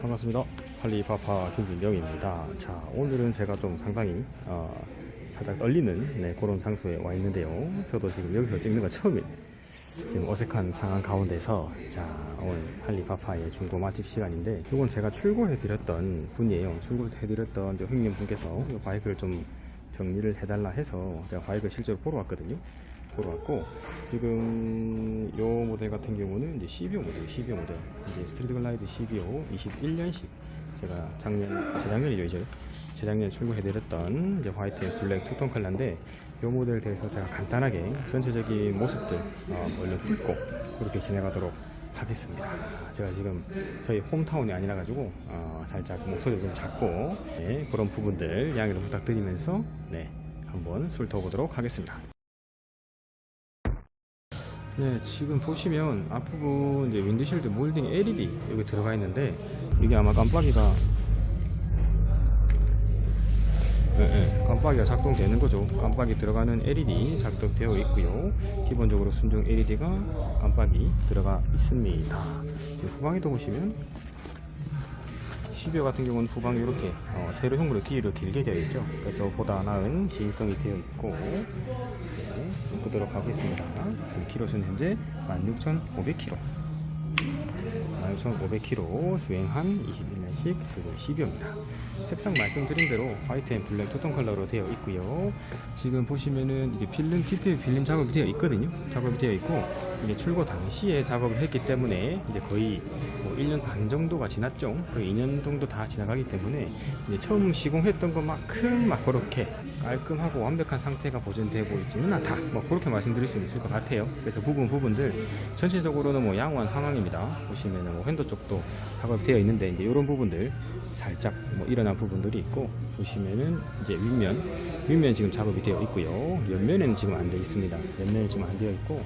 반갑습니다. 할리파파 김진경입니다. 자, 오늘은 제가 좀 상당히 어, 살짝 떨리는 네, 그런 장소에 와 있는데요. 저도 지금 여기서 찍는 건 처음이에요. 지금 어색한 상황 가운데서 자 오늘 할리파파의 중고 맛집 시간인데 이건 제가 출고해드렸던 분이에요. 출고해드렸던 이제 형님 분께서 이 바이크를 좀 정리를 해달라 해서 제가 바이크를 실제로 보러 왔거든요. 보러 왔고 지금 요 모델 같은 경우는 이제 12호 모델, 12호 모델 이제 스트리트 글라이드 12호 21년식 제가 작년 재작년이죠 이제 재작년에 출고해드렸던 이제 화이트 앤 블랙 투톤 컬러인데 요 모델에 대해서 제가 간단하게 전체적인 모습들 어, 얼른 훑고 그렇게 진행하도록 하겠습니다. 제가 지금 저희 홈타운이 아니라 가지고 어, 살짝 목소리 좀 작고 네, 그런 부분들 양해를 부탁드리면서 네 한번 훑어보도록 하겠습니다. 네, 지금 보시면 앞부분 이제 윈드실드 몰딩 LED 여기 들어가 있는데 이게 아마 깜빡이가 예, 예, 깜빡이가 작동되는 거죠. 깜빡이 들어가는 LED 작동되어 있고요. 기본적으로 순정 LED가 깜빡이 들어가 있습니다. 후방에도 보시면 12호 같은 경우는 후방에 이렇게 어, 세로 형으로 길이로 길게 되어 있죠. 그래서 보다 나은 시인성이 되어 있고 네, 그대로 가겠습니다. 지금 키로수는 현재 16,500km. 16,500km 주행한 21년식 스고 12호입니다. 색상 말씀드린 대로 화이트 앤 블랙 투톤 컬러로 되어 있고요. 지금 보시면은 이게 필름 PPF 필름 작업이 되어 있거든요. 작업이 되어 있고 이게 출고 당시에 작업을 했기 때문에 이제 거의 뭐 1년 반 정도가 지났죠. 거의 2년 정도 다 지나가기 때문에 이제 처음 시공했던 것만큼 막 그렇게 깔끔하고 완벽한 상태가 보존되고 있지는 않다. 뭐 그렇게 말씀드릴 수 있을 것 같아요. 그래서 부분 부분들 전체적으로는 뭐 양호한 상황입니다. 보시면은 뭐 핸드 쪽도 작업되어 있는데 이제 이런 부분들 살짝 뭐 일어난 부분들이 있고 보시면은 이제 윗면 윗면 지금 작업이 되어 있고요. 옆면에는 지금 안 되어 있습니다. 옆면에 지금 안 되어 있고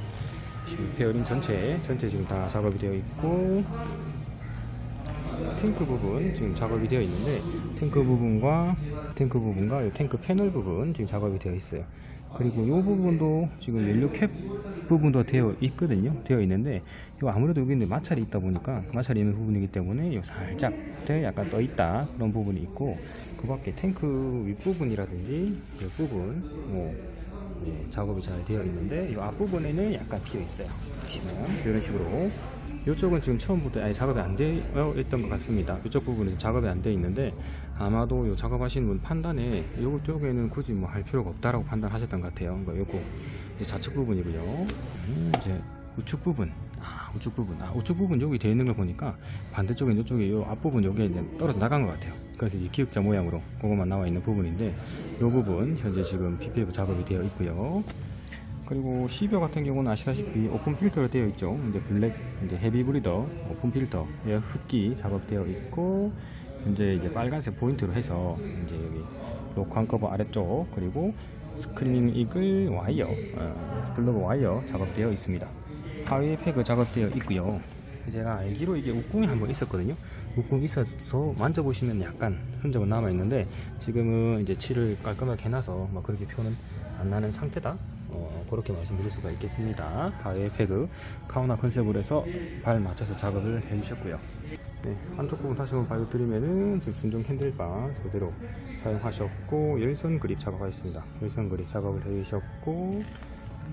지금 페어링 전체 전체 지금 다 작업이 되어 있고 탱크 부분 지금 작업이 되어 있는데 탱크 부분과 탱크 부분과 이 탱크 패널 부분 지금 작업이 되어 있어요. 그리고 이 부분도 지금 연료 캡 부분도 되어 있거든요. 되어 있는데 이거 아무래도 여기 있는 마찰이 있다 보니까 마찰이 있는 부분이기 때문에 이 살짝 돼 약간 떠 있다 그런 부분이 있고 그밖에 탱크 윗 부분이라든지 이 부분 뭐 네, 작업이 잘 되어 있는데 이 앞부분에는 약간 비어 있어요. 보시면 이런 식으로 이쪽은 지금 처음부터 아예 작업이 안 되어 있던 것 같습니다. 이쪽 부분은 작업이 안 되어 있는데 아마도 요 작업하시는 분 판단에 이쪽에는 굳이 뭐 할 필요가 없다라고 판단하셨던 것 같아요. 그러니까 이제 좌측 부분이고요. 음, 이제 우측 부분. 아, 우측 부분. 아, 우측 부분 여기 되어 있는 걸 보니까 반대쪽에 이쪽에 요 앞부분 여기에 이제 떨어져 나간 것 같아요. 그래서 이제 기역자 모양으로 그것만 나와 있는 부분인데 요 부분 현재 지금 PPF 작업이 되어 있고요. 그리고 12호 같은 경우는 아시다시피 오픈 필터로 되어 있죠. 이제 블랙, 이제 헤비 브리더 오픈 필터, 예, 흡기 작업되어 있고, 현재 이제 빨간색 포인트로 해서 이제 여기 로크한 커버 아래쪽 그리고 스크리닝 이글 와이어, 어, 블로그 와이어 작업되어 있습니다. 하위 패그 작업되어 있고요. 제가 알기로 이게 웃궁이 한 번 있었거든요. 웃궁이 있어서 만져보시면 약간 흔적은 남아 있는데 지금은 이제 칠을 깔끔하게 해놔서 막 그렇게 표는 안 나는 상태다. 어, 그렇게 말씀드릴 수가 있겠습니다. 바웨 패그 카우나 컨셉으로 해서 발 맞춰서 작업을 해주셨고요. 네, 한쪽 부분 다시 한번 봐드리면은 지금 순정 핸들바 그대로 사용하셨고 열선 그립 작업하였습니다. 열선 그립 작업을 해주셨고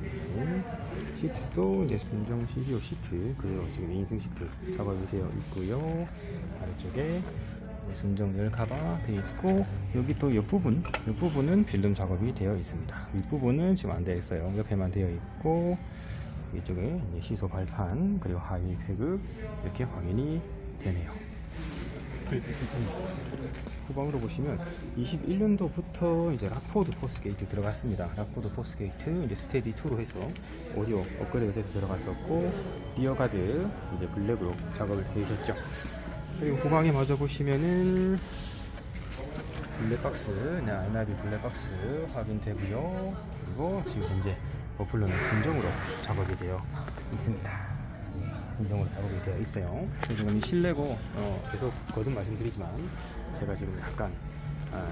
네, 시트도 이제 순정 CDO 시트 그리고 지금 2인승 시트 작업이 되어 있고요. 아래쪽에 네, 순정 열 카바 되어 있고 여기 또 옆부분 옆부분은 필름 작업이 되어 있습니다. 윗부분은 지금 안 되어 있어요. 옆에만 되어 있고 이쪽에 시소 발판 그리고 하위 패급 이렇게 확인이 되네요. 후방으로 보시면 21년도부터 이제 락포드 포스 게이트 들어갔습니다. 락포드 포스 게이트 이제 스테디 2로 해서 오디오 업그레이드 돼서 들어갔었고 리어 가드 이제 블랙으로 작업을 해주셨죠. 그리고 후방에 마저 보시면은 블랙박스, 네, NIB 블랙박스 확인되고요. 그리고 지금 현재 버플러는 순정으로 작업이 되어 있습니다. 예, 순정으로 작업이 되어 있어요. 그리고 이 실내고 어, 계속 거듭 말씀드리지만 제가 지금 약간 아,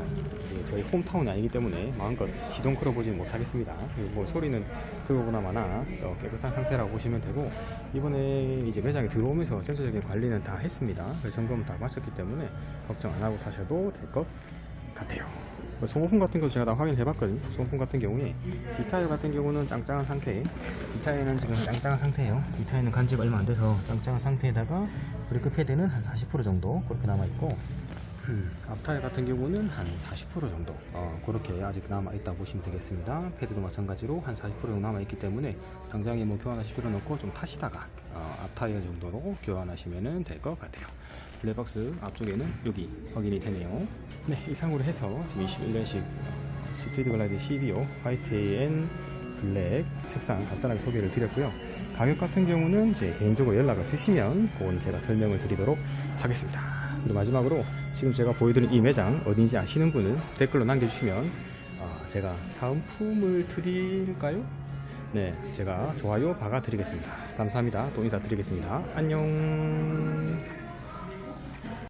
이제 저희 홈타운이 아니기 때문에 마음껏 시동 걸어보지는 못하겠습니다. 뭐 소리는 그거보다마나 어, 깨끗한 상태라고 보시면 되고 이번에 이제 매장에 들어오면서 전체적인 관리는 다 했습니다. 그래서 점검 다 마쳤기 때문에 걱정 안 하고 타셔도 될 것 같아요. 뭐 소모품 같은 경우 제가 다 확인해 봤거든요. 소모품 같은 경우에 뒷타이어 같은 경우는 짱짱한 상태. 뒷타이어는 지금 짱짱한 상태예요. 뒷타이어는 간지가 얼마 안 돼서 짱짱한 상태에다가 브레이크 패드는 한 40% 정도 그렇게 남아 있고 음, 앞타이어 같은 경우는 한 40% 정도 어, 그렇게 아직 남아 있다 보시면 되겠습니다. 패드도 마찬가지로 한 40% 정도 남아 있기 때문에 당장에 뭐 교환하실 필요는 없고 좀 타시다가 어, 앞타이어 정도로 교환하시면 될 것 같아요. 블랙박스 앞쪽에는 여기 확인이 되네요. 네, 이상으로 해서 지금 21년식 스피드 글라이드 12호 화이트 AN 블랙 색상 간단하게 소개를 드렸고요. 가격 같은 경우는 이제 개인적으로 연락을 주시면 그건 제가 설명을 드리도록 하겠습니다. 그리고 마지막으로 지금 제가 보여드린 이 매장 어딘지 아시는 분은 댓글로 남겨주시면 아, 제가 사은품을 드릴까요? 네, 제가 좋아요 박아드리겠습니다. 감사합니다. 또 인사드리겠습니다. 안녕.